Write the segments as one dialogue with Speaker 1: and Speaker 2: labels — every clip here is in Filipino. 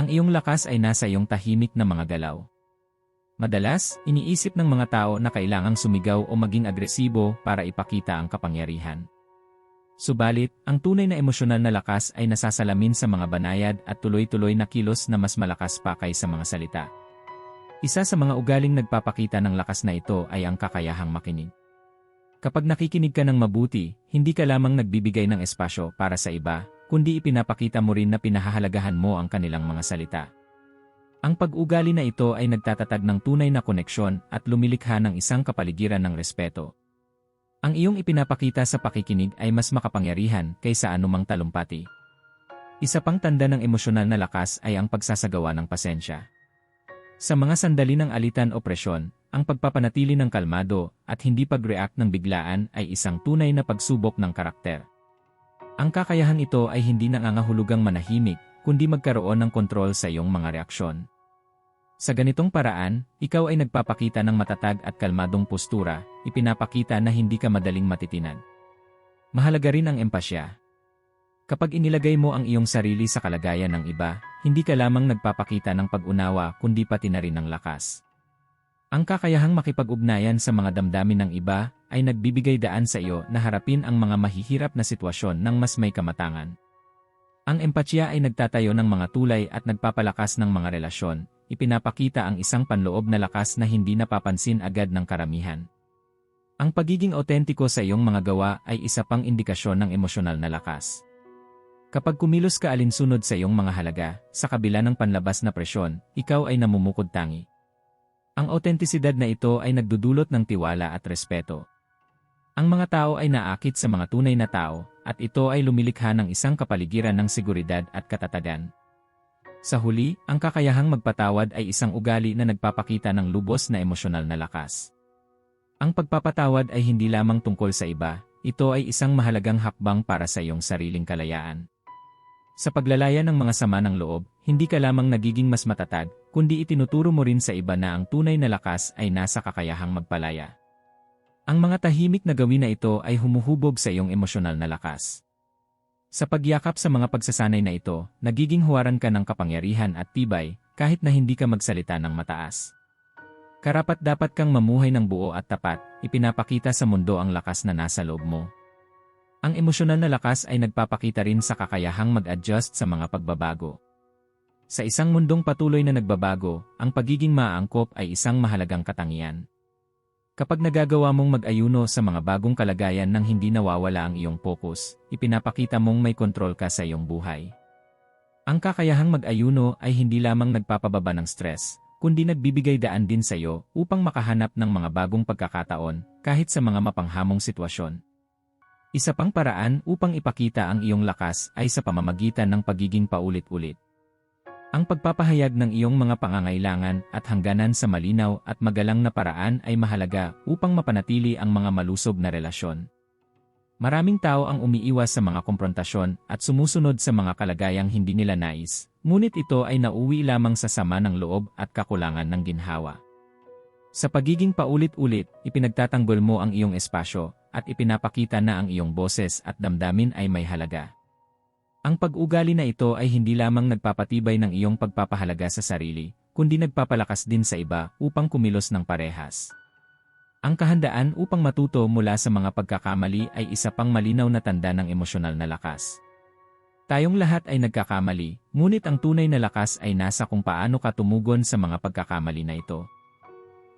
Speaker 1: Ang iyong lakas ay nasa iyong tahimik na mga galaw. Madalas, iniisip ng mga tao na kailangang sumigaw o maging agresibo para ipakita ang kapangyarihan. Subalit, ang tunay na emosyonal na lakas ay nasasalamin sa mga banayad at tuloy-tuloy na kilos na mas malakas pa kaysa mga salita. Isa sa mga ugaling nagpapakita ng lakas na ito ay ang kakayahang makinig. Kapag nakikinig ka ng mabuti, hindi ka lamang nagbibigay ng espasyo para sa iba, kundi ipinapakita mo rin na pinahahalagahan mo ang kanilang mga salita. Ang pag-ugali na ito ay nagtatatag ng tunay na koneksyon at lumilikha ng isang kapaligiran ng respeto. Ang iyong ipinapakita sa pakikinig ay mas makapangyarihan kaysa anumang talumpati. Isa pang tanda ng emosyonal na lakas ay ang pagsasagawa ng pasensya. Sa mga sandali ng alitan o presyon, ang pagpapanatili ng kalmado at hindi pag-react ng biglaan ay isang tunay na pagsubok ng karakter. Ang kakayahang ito ay hindi nangangahulugang manahimik kundi magkaroon ng kontrol sa iyong mga reaksyon. Sa ganitong paraan, ikaw ay nagpapakita ng matatag at kalmadong postura, ipinapakita na hindi ka madaling matitinag. Mahalaga rin ang empasya. Kapag inilagay mo ang iyong sarili sa kalagayan ng iba, hindi ka lamang nagpapakita ng pag-unawa kundi pati na rin ng lakas. Ang kakayahang makipag-ugnayan sa mga damdamin ng iba ay nagbibigay daan sa iyo na harapin ang mga mahihirap na sitwasyon ng mas may kamatangan. Ang empatya ay nagtatayo ng mga tulay at nagpapalakas ng mga relasyon, ipinapakita ang isang panloob na lakas na hindi napapansin agad ng karamihan. Ang pagiging otentiko sa iyong mga gawa ay isa pang indikasyon ng emosyonal na lakas. Kapag kumilos ka alinsunod sa iyong mga halaga, sa kabila ng panlabas na presyon, ikaw ay namumukod tangi. Ang autentisidad na ito ay nagdudulot ng tiwala at respeto. Ang mga tao ay naakit sa mga tunay na tao, at ito ay lumilikha ng isang kapaligiran ng seguridad at katatagan. Sa huli, ang kakayahang magpatawad ay isang ugali na nagpapakita ng lubos na emosyonal na lakas. Ang pagpapatawad ay hindi lamang tungkol sa iba, ito ay isang mahalagang hakbang para sa iyong sariling kalayaan. Sa paglalaya ng mga sama ng loob, hindi ka lamang nagiging mas matatag, kundi itinuturo mo rin sa iba na ang tunay na lakas ay nasa kakayahang magpalaya. Ang mga tahimik na gawin na ito ay humuhubog sa iyong emosyonal na lakas. Sa pagyakap sa mga pagsasanay na ito, nagiging huwaran ka ng kapangyarihan at tibay kahit na hindi ka magsalita ng mataas. Karapat dapat kang mamuhay ng buo at tapat, ipinapakita sa mundo ang lakas na nasa loob mo. Ang emosyonal na lakas ay nagpapakita rin sa kakayahang mag-adjust sa mga pagbabago. Sa isang mundong patuloy na nagbabago, ang pagiging maangkop ay isang mahalagang katangian. Kapag nagagawa mong mag-ayuno sa mga bagong kalagayan nang hindi nawawala ang iyong focus, ipinapakita mong may kontrol ka sa iyong buhay. Ang kakayahang mag-ayuno ay hindi lamang nagpapababa ng stress, kundi nagbibigay daan din sa iyo upang makahanap ng mga bagong pagkakataon kahit sa mga mapanghamong sitwasyon. Isa pang paraan upang ipakita ang iyong lakas ay sa pamamagitan ng pagiging paulit-ulit. Ang pagpapahayag ng iyong mga pangangailangan at hangganan sa malinaw at magalang na paraan ay mahalaga upang mapanatili ang mga malusog na relasyon. Maraming tao ang umiiwas sa mga komprontasyon at sumusunod sa mga kalagayang hindi nila nais, ngunit ito ay nauwi lamang sa sama ng loob at kakulangan ng ginhawa. Sa pagiging paulit-ulit, ipinagtatanggol mo ang iyong espasyo at ipinapakita na ang iyong boses at damdamin ay may halaga. Ang pag-ugali na ito ay hindi lamang nagpapatibay ng iyong pagpapahalaga sa sarili, kundi nagpapalakas din sa iba upang kumilos ng parehas. Ang kahandaan upang matuto mula sa mga pagkakamali ay isa pang malinaw na tanda ng emosyonal na lakas. Tayong lahat ay nagkakamali, ngunit ang tunay na lakas ay nasa kung paano ka tumugon sa mga pagkakamali na ito.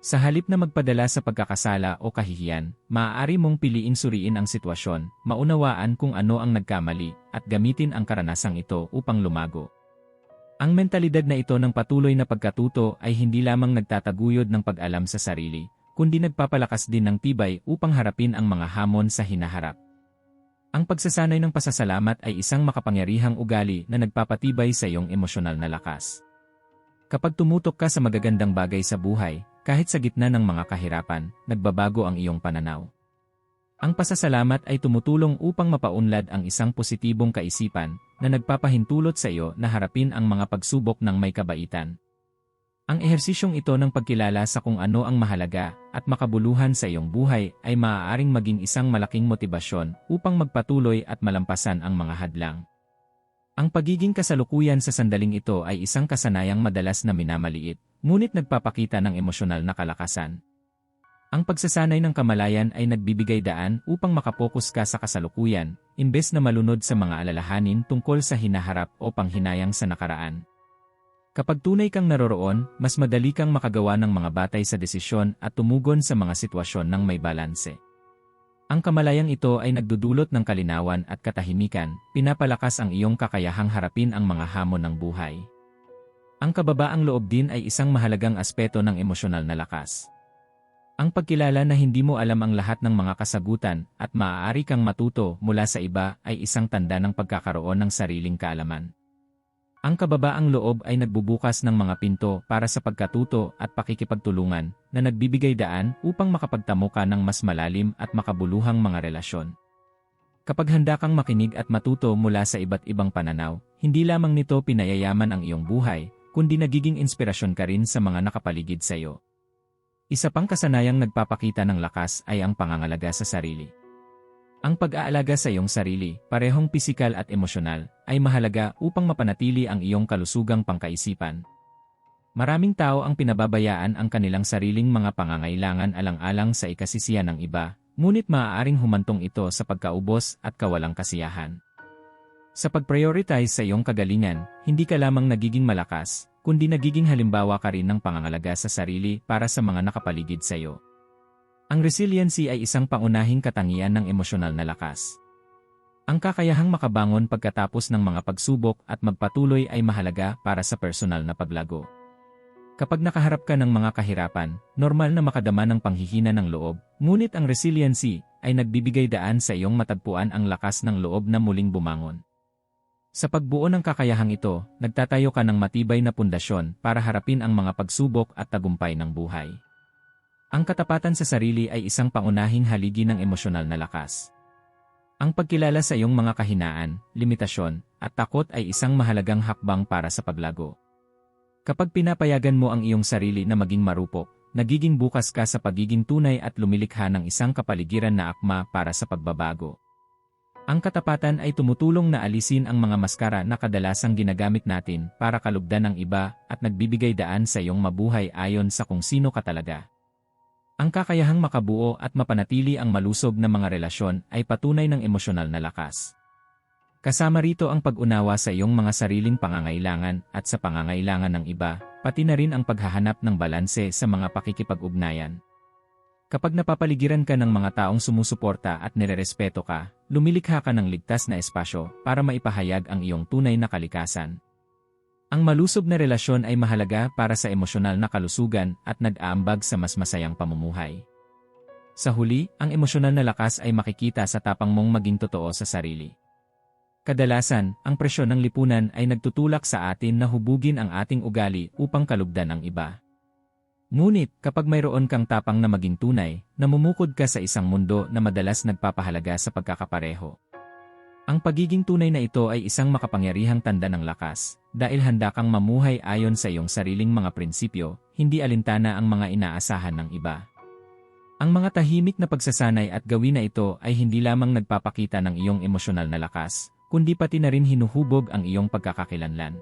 Speaker 1: Sa halip na magpadala sa pagkakasala o kahihiyan, maaari mong piliin suriin ang sitwasyon, maunawaan kung ano ang nagkamali, at gamitin ang karanasang ito upang lumago. Ang mentalidad na ito ng patuloy na pagkatuto ay hindi lamang nagtataguyod ng pag-alam sa sarili, kundi nagpapalakas din ng tibay upang harapin ang mga hamon sa hinaharap. Ang pagsasanay ng pasasalamat ay isang makapangyarihang ugali na nagpapatibay sa iyong emosyonal na lakas. Kapag tumutok ka sa magagandang bagay sa buhay, kahit sa gitna ng mga kahirapan, nagbabago ang iyong pananaw. Ang pasasalamat ay tumutulong upang mapaunlad ang isang positibong kaisipan na nagpapahintulot sa iyo na harapin ang mga pagsubok ng may kabaitan. Ang ehersisyong ito ng pagkilala sa kung ano ang mahalaga at makabuluhan sa iyong buhay ay maaaring maging isang malaking motibasyon upang magpatuloy at malampasan ang mga hadlang. Ang pagiging kasalukuyan sa sandaling ito ay isang kasanayang madalas na minamaliit, ngunit nagpapakita ng emosyonal na kalakasan. Ang pagsasanay ng kamalayan ay nagbibigay daan upang makapokus ka sa kasalukuyan, imbes na malunod sa mga alalahanin tungkol sa hinaharap o panghinayang sa nakaraan. Kapag tunay kang naroroon, mas madali kang makagawa ng mga batay sa desisyon at tumugon sa mga sitwasyon ng may balanse. Ang kamalayang ito ay nagdudulot ng kalinawan at katahimikan, pinapalakas ang iyong kakayahang harapin ang mga hamon ng buhay. Ang kababaang loob din ay isang mahalagang aspeto ng emosyonal na lakas. Ang pagkilala na hindi mo alam ang lahat ng mga kasagutan at maaari kang matuto mula sa iba ay isang tanda ng pagkakaroon ng sariling kaalaman. Ang kababaang loob ay nagbubukas ng mga pinto para sa pagkatuto at pakikipagtulungan na nagbibigay daan upang makapagtamo ka ng mas malalim at makabuluhang mga relasyon. Kapag handa kang makinig at matuto mula sa iba't ibang pananaw, hindi lamang nito pinayayaman ang iyong buhay, kundi nagiging inspirasyon ka rin sa mga nakapaligid sa iyo. Isa pang kasanayang nagpapakita ng lakas ay ang pangangalaga sa sarili. Ang pag-aalaga sa iyong sarili, parehong pisikal at emosyonal, ay mahalaga upang mapanatili ang iyong kalusugang pangkaisipan. Maraming tao ang pinababayaan ang kanilang sariling mga pangangailangan alang-alang sa ikasisiyan ng iba, ngunit maaaring humantong ito sa pagkaubos at kawalang kasiyahan. Sa pag-prioritize sa iyong kagalingan, hindi ka lamang nagiging malakas, kundi nagiging halimbawa ka rin ng pangangalaga sa sarili para sa mga nakapaligid sa iyo. Ang resiliency ay isang pangunahing katangian ng emosyonal na lakas. Ang kakayahang makabangon pagkatapos ng mga pagsubok at magpatuloy ay mahalaga para sa personal na paglago. Kapag nakaharap ka ng mga kahirapan, normal na makadama ng panghihina ng loob, ngunit ang resiliency ay nagbibigay daan sa iyong matagpuan ang lakas ng loob na muling bumangon. Sa pagbuo ng kakayahang ito, nagtatayo ka ng matibay na pundasyon para harapin ang mga pagsubok at tagumpay ng buhay. Ang katapatan sa sarili ay isang pangunahing haligi ng emosyonal na lakas. Ang pagkilala sa iyong mga kahinaan, limitasyon, at takot ay isang mahalagang hakbang para sa paglago. Kapag pinapayagan mo ang iyong sarili na maging marupok, nagiging bukas ka sa pagiging tunay at lumilikha ng isang kapaligiran na akma para sa pagbabago. Ang katapatan ay tumutulong na alisin ang mga maskara na kadalasang ginagamit natin para kalugdan ng iba at nagbibigay daan sa iyong mabuhay ayon sa kung sino ka talaga. Ang kakayahang makabuo at mapanatili ang malusog na mga relasyon ay patunay ng emosyonal na lakas. Kasama rito ang pag-unawa sa iyong mga sariling pangangailangan at sa pangangailangan ng iba, pati na rin ang paghahanap ng balanse sa mga pakikipag-ugnayan. Kapag napapaligiran ka ng mga taong sumusuporta at nirerespeto ka, lumilikha ka ng ligtas na espasyo para maipahayag ang iyong tunay na kalikasan. Ang malusob na relasyon ay mahalaga para sa emosyonal na kalusugan at nag-aambag sa mas masayang pamumuhay. Sa huli, ang emosyonal na lakas ay makikita sa tapang mong maging totoo sa sarili. Kadalasan, ang presyon ng lipunan ay nagtutulak sa atin na hubugin ang ating ugali upang kalugdan ang iba. Ngunit, kapag mayroon kang tapang na maging tunay, namumukod ka sa isang mundo na madalas nagpapahalaga sa pagkakapareho. Ang pagiging tunay na ito ay isang makapangyarihang tanda ng lakas, dahil handa kang mamuhay ayon sa iyong sariling mga prinsipyo, hindi alintana ang mga inaasahan ng iba. Ang mga tahimik na pagsasanay at gawin na ito ay hindi lamang nagpapakita ng iyong emosyonal na lakas, kundi pati na rin hinuhubog ang iyong pagkakakilanlan.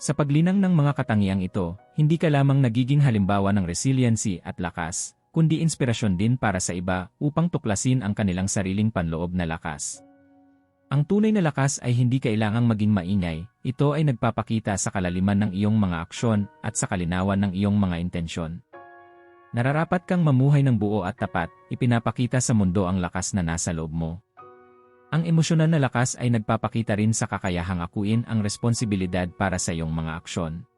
Speaker 1: Sa paglinang ng mga katangiang ito, hindi ka lamang nagiging halimbawa ng resiliency at lakas, kundi inspirasyon din para sa iba upang tuklasin ang kanilang sariling panloob na lakas. Ang tunay na lakas ay hindi kailangang maging maingay, ito ay nagpapakita sa kalaliman ng iyong mga aksyon at sa kalinawan ng iyong mga intensyon. Nararapat kang mamuhay ng buo at tapat, ipinapakita sa mundo ang lakas na nasa loob mo. Ang emosyonal na lakas ay nagpapakita rin sa kakayahang akuin ang responsibilidad para sa iyong mga aksyon.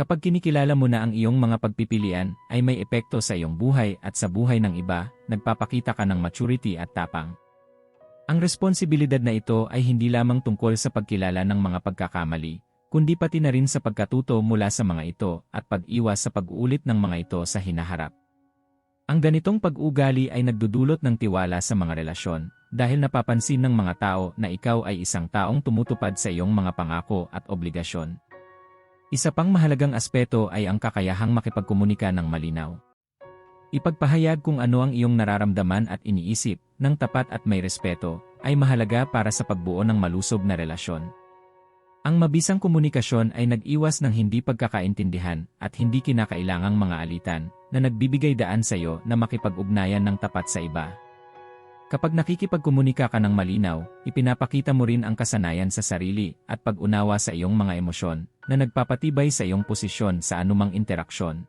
Speaker 1: Kapag kinikilala mo na ang iyong mga pagpipilian ay may epekto sa iyong buhay at sa buhay ng iba, nagpapakita ka ng maturity at tapang. Ang responsibilidad na ito ay hindi lamang tungkol sa pagkilala ng mga pagkakamali, kundi pati na rin sa pagkatuto mula sa mga ito at pag-iwas sa pag-uulit ng mga ito sa hinaharap. Ang ganitong pag-ugali ay nagdudulot ng tiwala sa mga relasyon, dahil napapansin ng mga tao na ikaw ay isang taong tumutupad sa iyong mga pangako at obligasyon. Isa pang mahalagang aspeto ay ang kakayahang makipagkomunika ng malinaw. Ipagpahayag kung ano ang iyong nararamdaman at iniisip, ng tapat at may respeto, ay mahalaga para sa pagbuo ng malusob na relasyon. Ang mabisang komunikasyon ay nag-iwas ng hindi pagkakaintindihan at hindi kinakailangang mga alitan na nagbibigay daan sa iyo na makipag-ugnayan ng tapat sa iba. Kapag nakikipagkomunika ka ng malinaw, ipinapakita mo rin ang kasanayan sa sarili at pag-unawa sa iyong mga emosyon na nagpapatibay sa iyong posisyon sa anumang interaksyon.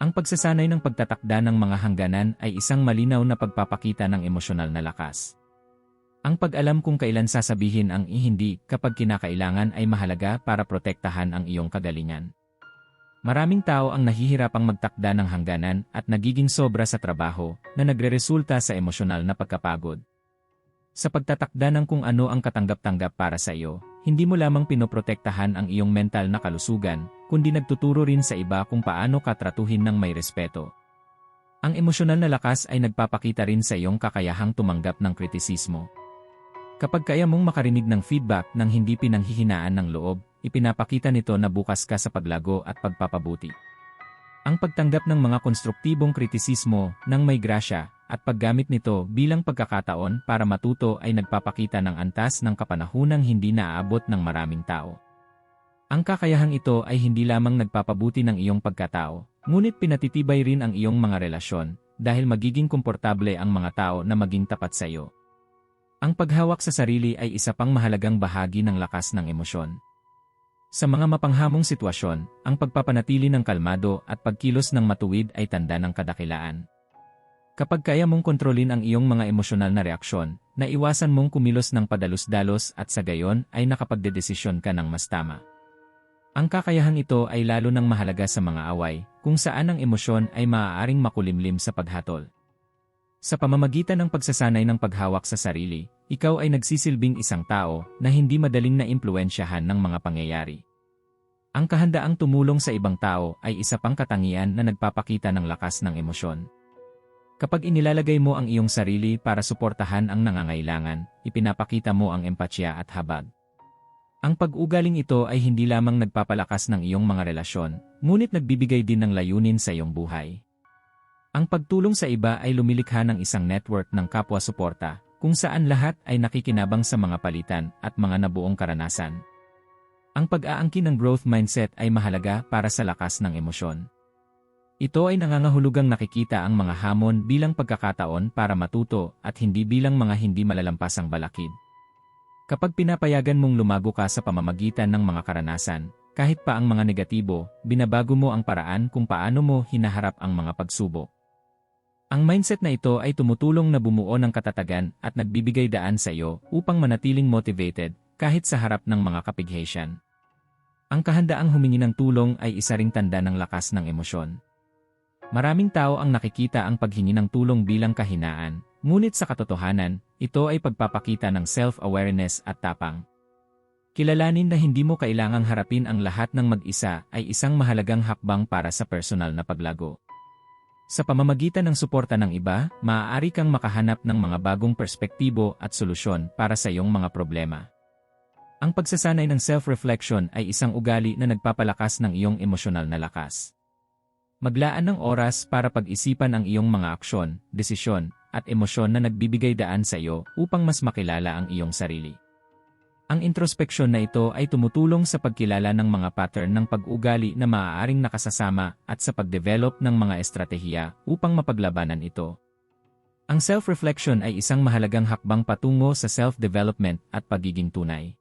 Speaker 1: Ang pagsasanay ng pagtatakda ng mga hangganan ay isang malinaw na pagpapakita ng emosyonal na lakas. Ang pag-alam kung kailan sasabihin ang hindi kapag kinakailangan ay mahalaga para protektahan ang iyong kagalingan. Maraming tao ang nahihirapang magtakda ng hangganan at nagiging sobra sa trabaho na nagreresulta sa emosyonal na pagkapagod. Sa pagtatakda ng kung ano ang katanggap-tanggap para sa iyo, hindi mo lamang pinoprotektahan ang iyong mental na kalusugan, kundi nagtuturo rin sa iba kung paano katratuhin ng may respeto. Ang emosyonal na lakas ay nagpapakita rin sa iyong kakayahang tumanggap ng kritisismo. Kapag kaya mong makarinig ng feedback ng hindi pinanghihinaan ng loob, ipinapakita nito na bukas ka sa paglago at pagpapabuti. Ang pagtanggap ng mga konstruktibong kritisismo ng may grasya at paggamit nito bilang pagkakataon para matuto ay nagpapakita ng antas ng kapanahunang hindi naaabot ng maraming tao. Ang kakayahang ito ay hindi lamang nagpapabuti ng iyong pagkatao, ngunit pinatitibay rin ang iyong mga relasyon dahil magiging komportable ang mga tao na maging tapat sa iyo. Ang paghawak sa sarili ay isa pang mahalagang bahagi ng lakas ng emosyon. Sa mga mapanghamong sitwasyon, ang pagpapanatili ng kalmado at pagkilos ng matuwid ay tanda ng kadakilaan. Kapag kaya mong kontrolin ang iyong mga emosyonal na reaksyon, naiwasan mong kumilos ng padalos-dalos at sa gayon ay nakapagdedesisyon ka ng mas tama. Ang kakayahang ito ay lalo nang mahalaga sa mga away, kung saan ang emosyon ay maaaring makulimlim sa paghatol. Sa pamamagitan ng pagsasanay ng paghawak sa sarili, ikaw ay nagsisilbing isang tao na hindi madaling na impluensyahan ng mga pangyayari. Ang kahandaang tumulong sa ibang tao ay isa pang katangian na nagpapakita ng lakas ng emosyon. Kapag inilalagay mo ang iyong sarili para suportahan ang nangangailangan, ipinapakita mo ang empatya at habag. Ang pag-ugaling ito ay hindi lamang nagpapalakas ng iyong mga relasyon, ngunit nagbibigay din ng layunin sa iyong buhay. Ang pagtulong sa iba ay lumilikha ng isang network ng kapwa-suporta, kung saan lahat ay nakikinabang sa mga palitan at mga nabuong karanasan. Ang pag-aangkin ng growth mindset ay mahalaga para sa lakas ng emosyon. Ito ay nangangahulugang nakikita ang mga hamon bilang pagkakataon para matuto at hindi bilang mga hindi malalampasang balakid. Kapag pinapayagan mong lumago ka sa pamamagitan ng mga karanasan, kahit pa ang mga negatibo, binabago mo ang paraan kung paano mo hinaharap ang mga pagsubok. Ang mindset na ito ay tumutulong na bumuo ng katatagan at nagbibigay daan sa iyo upang manatiling motivated kahit sa harap ng mga kapighatian. Ang kahandaang humingi ng tulong ay isa ring tanda ng lakas ng emosyon. Maraming tao ang nakikita ang paghingi ng tulong bilang kahinaan, ngunit sa katotohanan, ito ay pagpapakita ng self-awareness at tapang. Kilalanin na hindi mo kailangang harapin ang lahat ng mag-isa ay isang mahalagang hakbang para sa personal na paglago. Sa pamamagitan ng suporta ng iba, maaari kang makahanap ng mga bagong perspektibo at solusyon para sa iyong mga problema. Ang pagsasanay ng self-reflection ay isang ugali na nagpapalakas ng iyong emosyonal na lakas. Maglaan ng oras para pag-isipan ang iyong mga aksyon, desisyon, at emosyon na nagbibigay daan sa iyo upang mas makilala ang iyong sarili. Ang introspeksyon na ito ay tumutulong sa pagkilala ng mga pattern ng pag-ugali na maaaring nakasasama at sa pagdevelop ng mga estratehiya upang mapaglabanan ito. Ang self-reflection ay isang mahalagang hakbang patungo sa self-development at pagiging tunay.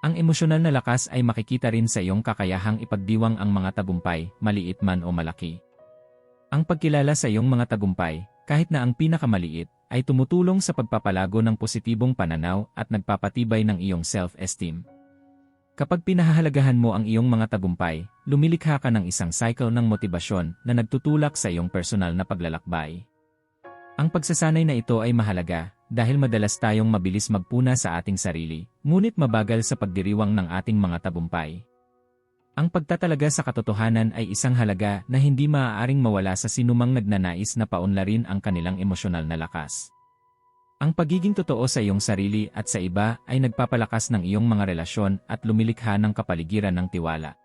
Speaker 1: Ang emosyonal na lakas ay makikita rin sa iyong kakayahang ipagdiwang ang mga tagumpay, maliit man o malaki. Ang pagkilala sa iyong mga tagumpay, kahit na ang pinakamaliit, ay tumutulong sa pagpapalago ng positibong pananaw at nagpapatibay ng iyong self-esteem. Kapag pinahahalagahan mo ang iyong mga tagumpay, lumilikha ka ng isang cycle ng motibasyon na nagtutulak sa iyong personal na paglalakbay. Ang pagsasanay na ito ay mahalaga dahil madalas tayong mabilis magpuna sa ating sarili, ngunit mabagal sa pagdiriwang ng ating mga tagumpay. Ang pagtatalaga sa katotohanan ay isang halaga na hindi maaaring mawala sa sinumang nagnanais na paunlarin ang kanilang emosyonal na lakas. Ang pagiging totoo sa iyong sarili at sa iba ay nagpapalakas ng iyong mga relasyon at lumilikha ng kapaligiran ng tiwala.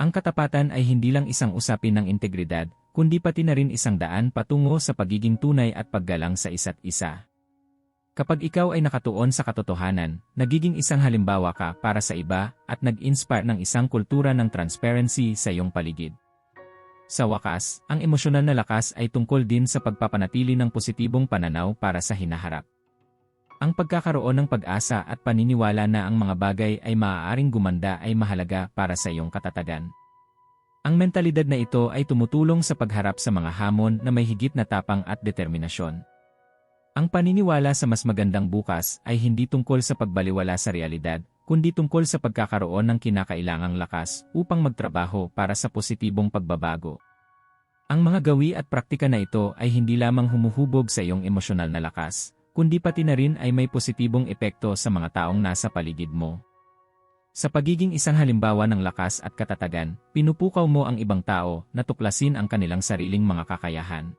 Speaker 1: Ang katapatan ay hindi lang isang usapin ng integridad, kundi pati na rin isang daan patungo sa pagiging tunay at paggalang sa isa't isa. Kapag ikaw ay nakatuon sa katotohanan, nagiging isang halimbawa ka para sa iba at nag-inspire ng isang kultura ng transparency sa iyong paligid. Sa wakas, ang emosyonal na lakas ay tungkol din sa pagpapanatili ng positibong pananaw para sa hinaharap. Ang pagkakaroon ng pag-asa at paniniwala na ang mga bagay ay maaaring gumanda ay mahalaga para sa iyong katatagan. Ang mentalidad na ito ay tumutulong sa pagharap sa mga hamon na may higit na tapang at determinasyon. Ang paniniwala sa mas magandang bukas ay hindi tungkol sa pagbaliwala sa realidad, kundi tungkol sa pagkakaroon ng kinakailangang lakas upang magtrabaho para sa positibong pagbabago. Ang mga gawi at praktika na ito ay hindi lamang humuhubog sa iyong emosyonal na lakas, kundi pati na rin ay may positibong epekto sa mga taong nasa paligid mo. Sa pagiging isang halimbawa ng lakas at katatagan, pinupukaw mo ang ibang tao na tuklasin ang kanilang sariling mga kakayahan.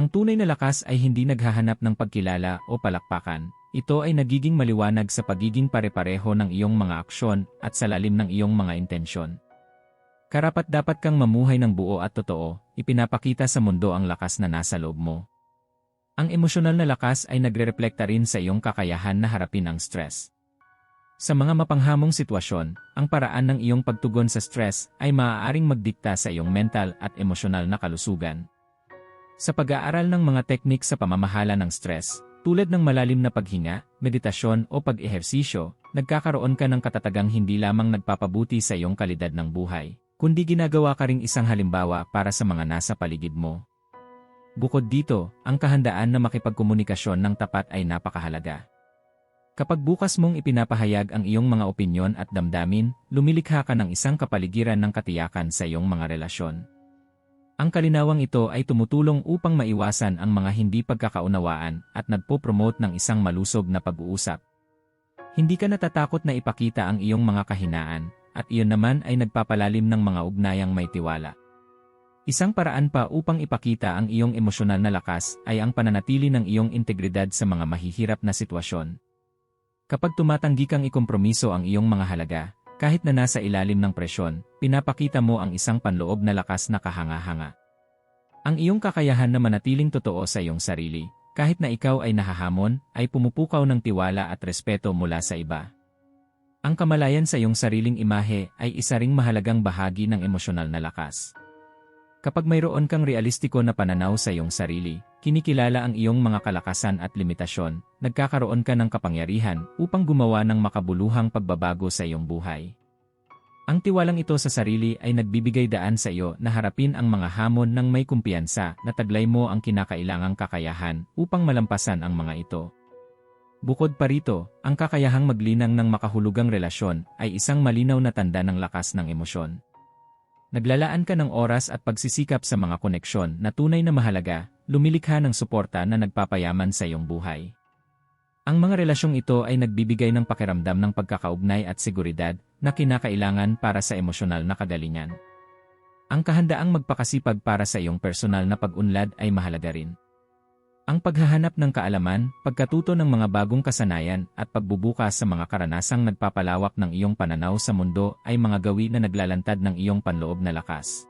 Speaker 1: Ang tunay na lakas ay hindi naghahanap ng pagkilala o palakpakan. Ito ay nagiging maliwanag sa pagiging pare-pareho ng iyong mga aksyon at sa lalim ng iyong mga intensyon. Karapat dapat kang mamuhay ng buo at totoo, ipinapakita sa mundo ang lakas na nasa loob mo. Ang emosyonal na lakas ay nagre-reflekta rin sa iyong kakayahan na harapin ang stress. Sa mga mapanghamong sitwasyon, ang paraan ng iyong pagtugon sa stress ay maaaring magdikta sa iyong mental at emosyonal na kalusugan. Sa pag-aaral ng mga teknik sa pamamahala ng stress, tulad ng malalim na paghinga, meditasyon o pag-ehersisyo, nagkakaroon ka ng katatagang hindi lamang nagpapabuti sa iyong kalidad ng buhay, kundi ginagawa ka ring isang halimbawa para sa mga nasa paligid mo. Bukod dito, ang kahandaan na makipagkomunikasyon ng tapat ay napakahalaga. Kapag bukas mong ipinapahayag ang iyong mga opinyon at damdamin, lumilikha ka ng isang kapaligiran ng katiyakan sa iyong mga relasyon. Ang kalinawang ito ay tumutulong upang maiwasan ang mga hindi pagkakaunawaan at nagpo-promote ng isang malusog na pag-uusap. Hindi ka natatakot na ipakita ang iyong mga kahinaan, at iyon naman ay nagpapalalim ng mga ugnayang may tiwala. Isang paraan pa upang ipakita ang iyong emosyonal na lakas ay ang pananatili ng iyong integridad sa mga mahihirap na sitwasyon. Kapag tumatanggi kang ikompromiso ang iyong mga halaga, kahit na nasa ilalim ng presyon, pinapakita mo ang isang panloob na lakas na kahanga-hanga. Ang iyong kakayahan na manatiling totoo sa iyong sarili, kahit na ikaw ay nahahamon, ay pumupukaw ng tiwala at respeto mula sa iba. Ang kamalayan sa iyong sariling imahe ay isa ring mahalagang bahagi ng emosyonal na lakas. Kapag mayroon kang realistiko na pananaw sa iyong sarili, kinikilala ang iyong mga kalakasan at limitasyon, nagkakaroon ka ng kapangyarihan upang gumawa ng makabuluhang pagbabago sa iyong buhay. Ang tiwalang ito sa sarili ay nagbibigay daan sa iyo na harapin ang mga hamon ng may kumpiyansa na taglay mo ang kinakailangang kakayahan upang malampasan ang mga ito. Bukod pa rito, ang kakayahang maglinang ng makahulugang relasyon ay isang malinaw na tanda ng lakas ng emosyon. Naglalaan ka ng oras at pagsisikap sa mga koneksyon na tunay na mahalaga, lumilikha ng suporta na nagpapayaman sa iyong buhay. Ang mga relasyong ito ay nagbibigay ng pakiramdam ng pagkakaugnay at seguridad na kinakailangan para sa emosyonal na kagalingan. Ang kahandaang magpakasipag para sa iyong personal na pag-unlad ay mahalaga rin. Ang paghahanap ng kaalaman, pagkatuto ng mga bagong kasanayan at pagbubukas sa mga karanasang nagpapalawak ng iyong pananaw sa mundo ay mga gawi na naglalantad ng iyong panloob na lakas.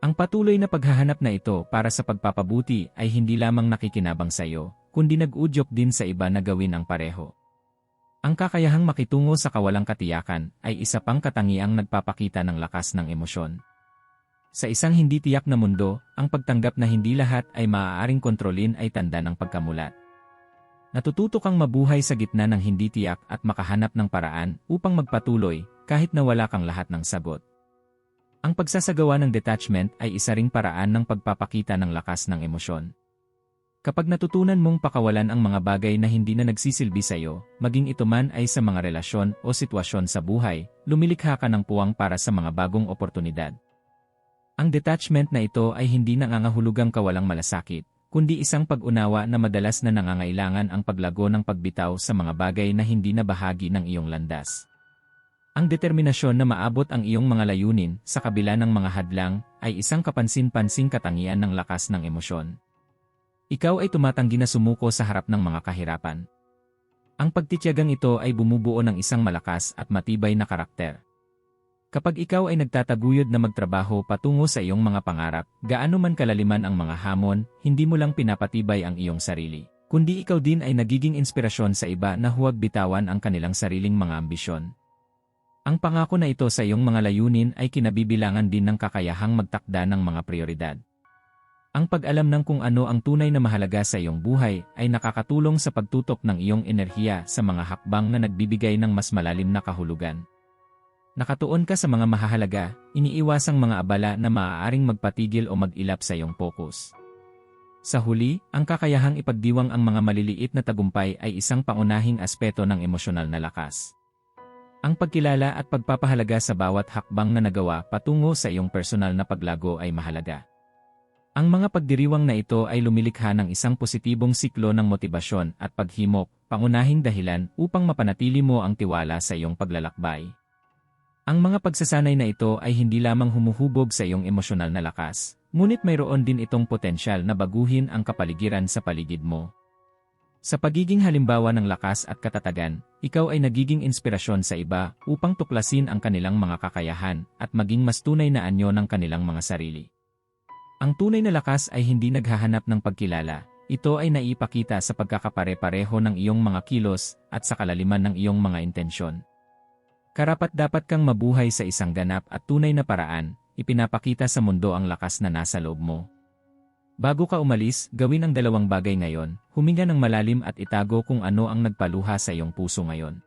Speaker 1: Ang patuloy na paghahanap na ito para sa pagpapabuti ay hindi lamang nakikinabang sa iyo, kundi nag-udyok din sa iba na gawin ang pareho. Ang kakayahang makitungo sa kawalang katiyakan ay isa pang katangiang nagpapakita ng lakas ng emosyon. Sa isang hindi tiyak na mundo, ang pagtanggap na hindi lahat ay maaaring kontrolin ay tanda ng pagkamulat. Natututo kang mabuhay sa gitna ng hindi tiyak at makahanap ng paraan upang magpatuloy kahit na wala kang lahat ng sagot. Ang pagsasagawa ng detachment ay isa ring paraan ng pagpapakita ng lakas ng emosyon. Kapag natutunan mong pakawalan ang mga bagay na hindi na nagsisilbi sa iyo, maging ito man ay sa mga relasyon o sitwasyon sa buhay, lumilikha ka ng puwang para sa mga bagong oportunidad. Ang detachment na ito ay hindi nangangahulugang kawalang malasakit, kundi isang pag-unawa na madalas na nangangailangan ang paglago ng pagbitaw sa mga bagay na hindi na bahagi ng iyong landas. Ang determinasyon na maabot ang iyong mga layunin sa kabila ng mga hadlang ay isang kapansin-pansing katangian ng lakas ng emosyon. Ikaw ay tumatanggi na sumuko sa harap ng mga kahirapan. Ang pagtityagang ito ay bumubuo ng isang malakas at matibay na karakter. Kapag ikaw ay nagtataguyod na magtrabaho patungo sa iyong mga pangarap, gaano man kalaliman ang mga hamon, hindi mo lang pinapatibay ang iyong sarili. kundi ikaw din ay nagiging inspirasyon sa iba na huwag bitawan ang kanilang sariling mga ambisyon. Ang pangako na ito sa iyong mga layunin ay kinabibilangan din ng kakayahang magtakda ng mga prioridad. Ang pag-alam ng kung ano ang tunay na mahalaga sa iyong buhay ay nakakatulong sa pagtutok ng iyong enerhiya sa mga hakbang na nagbibigay ng mas malalim na kahulugan. Nakatuon ka sa mga mahahalaga, iniiwasang mga abala na maaaring magpatigil o mag-ilap sa iyong focus. Sa huli, ang kakayahang ipagdiwang ang mga maliliit na tagumpay ay isang pangunahing aspeto ng emosyonal na lakas. Ang pagkilala at pagpapahalaga sa bawat hakbang na nagawa patungo sa iyong personal na paglago ay mahalaga. Ang mga pagdiriwang na ito ay lumilikha ng isang positibong siklo ng motibasyon at paghimok, pangunahing dahilan upang mapanatili mo ang tiwala sa iyong paglalakbay. Ang mga pagsasanay na ito ay hindi lamang humuhubog sa iyong emosyonal na lakas, ngunit mayroon din itong potensyal na baguhin ang kapaligiran sa paligid mo. Sa pagiging halimbawa ng lakas at katatagan, ikaw ay nagiging inspirasyon sa iba upang tuklasin ang kanilang mga kakayahan at maging mas tunay na anyo ng kanilang mga sarili. Ang tunay na lakas ay hindi naghahanap ng pagkilala, ito ay naipakita sa pagkakapare-pareho ng iyong mga kilos at sa kalaliman ng iyong mga intensyon. Karapat dapat kang mabuhay sa isang ganap at tunay na paraan, ipinapakita sa mundo ang lakas na nasa loob mo. Bago ka umalis, gawin ang dalawang bagay ngayon, huminga ng malalim at itago kung ano ang nagpaluha sa iyong puso ngayon.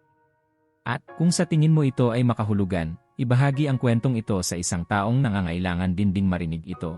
Speaker 1: At, kung sa tingin mo ito ay makahulugan, ibahagi ang kwentong ito sa isang taong nangangailangan din ding marinig ito.